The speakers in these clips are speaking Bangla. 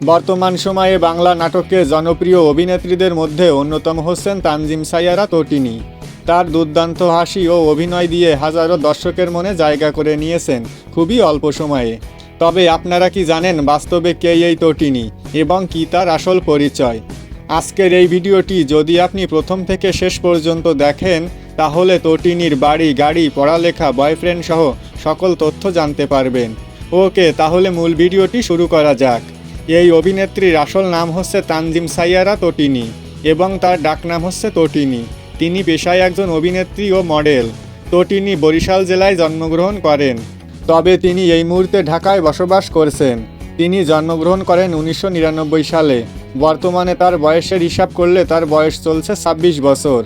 বর্তমান সময়ে বাংলা নাটকে জনপ্রিয় অভিনেত্রীদের মধ্যে অন্যতম হচ্ছেন তানজিম সাইয়ারা তটিনী তার দুর্দান্ত হাসি ও অভিনয় দিয়ে হাজারো দর্শকের মনে জায়গা করে নিয়েছেন খুবই অল্প সময়ে। তবে আপনারা কি জানেন বাস্তবে কে এই তটিনী এবং কি তার আসল পরিচয়? আজকের এই ভিডিওটি যদি আপনি প্রথম থেকে শেষ পর্যন্ত দেখেন, তাহলে তটিনীর বাড়ি, গাড়ি, পড়ালেখা, বয়ফ্রেন্ড সহ সকল তথ্য জানতে পারবেন। ওকে, তাহলে মূল ভিডিওটি শুরু করা যাক। এই অভিনেত্রীর আসল নাম হচ্ছে তানজিম সাইয়ারা তটিনী এবং তার ডাকনাম হচ্ছে তটিনী। তিনি পেশায় একজন অভিনেত্রী ও মডেল। তটিনী বরিশাল জেলায় জন্মগ্রহণ করেন। তবে তিনি এই মুহূর্তে ঢাকায় বসবাস করছেন। তিনি জন্মগ্রহণ করেন উনিশশো নিরানব্বই সালে। বর্তমানে তার বয়সের হিসাব করলে তার বয়স চলছে ছাব্বিশ বছর।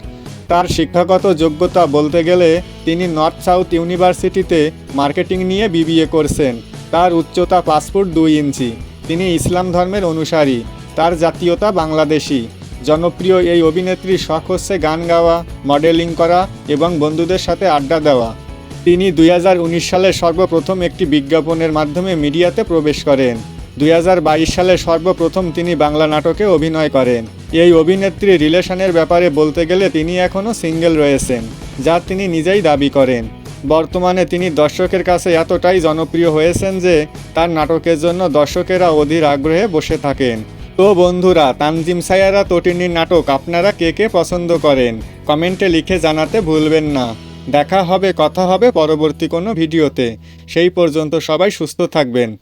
তার শিক্ষাগত যোগ্যতা বলতে গেলে তিনি নর্থ সাউথ ইউনিভার্সিটিতে মার্কেটিং নিয়ে বিবিএ করছেন। তার উচ্চতা পাসপোর্ট দুই ইঞ্চি। তিনি ইসলাম ধর্মের অনুসারী, তার জাতীয়তা বাংলাদেশি। জনপ্রিয় এই অভিনেত্রীর শখ হচ্ছে গান গাওয়া, মডেলিং করা এবং বন্ধুদের সাথে আড্ডা দেওয়া। তিনি দুই হাজার উনিশ সালে সর্বপ্রথম একটি বিজ্ঞাপনের মাধ্যমে মিডিয়াতে প্রবেশ করেন। দুই হাজার বাইশ সালে সর্বপ্রথম তিনি বাংলা নাটকে অভিনয় করেন। এই অভিনেত্রী রিলেশনের ব্যাপারে বলতে গেলে তিনি এখনও সিঙ্গেল রয়েছেন, যা তিনি নিজেই দাবি করেন। বর্তমানে তিনি দর্শকের কাছে এতটাই জনপ্রিয় হয়েছেন যে তার নাটকের জন্য দর্শকেরা অধীর আগ্রহে বসে থাকেন। তো বন্ধুরা, তানজিম সায়ারা তটিনীর নাটক আপনারা কে কে পছন্দ করেন? কমেন্টে লিখে জানাতে ভুলবেন না। দেখা হবে, কথা হবে পরবর্তী কোনো ভিডিওতে। সেই পর্যন্ত সবাই সুস্থ থাকবেন।